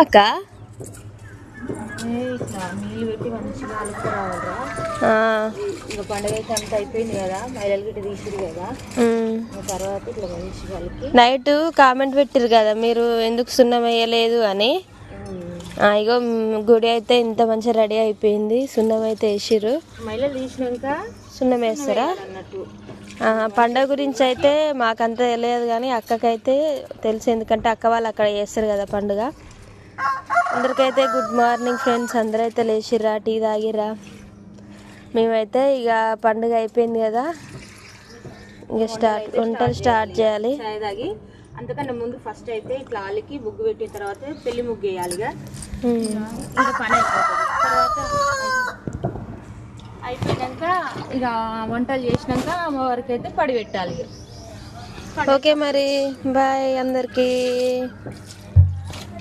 అక్క? నీళ్ళు పెట్టి మంచిగా ఇంకా అంతా అయిపోయింది కదా మహిళలు గిట్ట తీసిరు కదా. తర్వాత ఇట్లా మంచిగా కలిపి నైట్ కామెంట్ పెట్టిరు కదా మీరు ఎందుకు సున్నం వేయలేదు అని. ఇగో గుడి అయితే ఇంత మంచిగా రెడీ అయిపోయింది సున్నం అయితే మహిళలు తీసినాక సున్నం వేస్తారా? పండగ గురించి అయితే మాకంత తెలియదు కానీ అక్కకైతే తెలుసు ఎందుకంటే అక్క వాళ్ళు అక్కడ చేస్తారు కదా పండుగ. అందరికైతే గుడ్ మార్నింగ్ ఫ్రెండ్స్. అందరైతే లేచిర్రా టీ తాగిర్రా. మేమైతే ఇక పండుగ అయిపోయింది కదా. ఇక స్టార్ట్ వంటలు స్టార్ట్ చేయాలి. చాయ్ తాగి అంతకన్నా ముందు ఫస్ట్ అయితే ఇట్లా ఆలికి ముగ్గు పెట్టిన తర్వాత పెళ్ళి ముగ్గు వేయాలి అయిపోయినాక ఇక వంటలు చేసినాక అమ్మవారికి అయితే పడి పెట్టాలి. ఓకే మరి బాయ్ అందరికీ.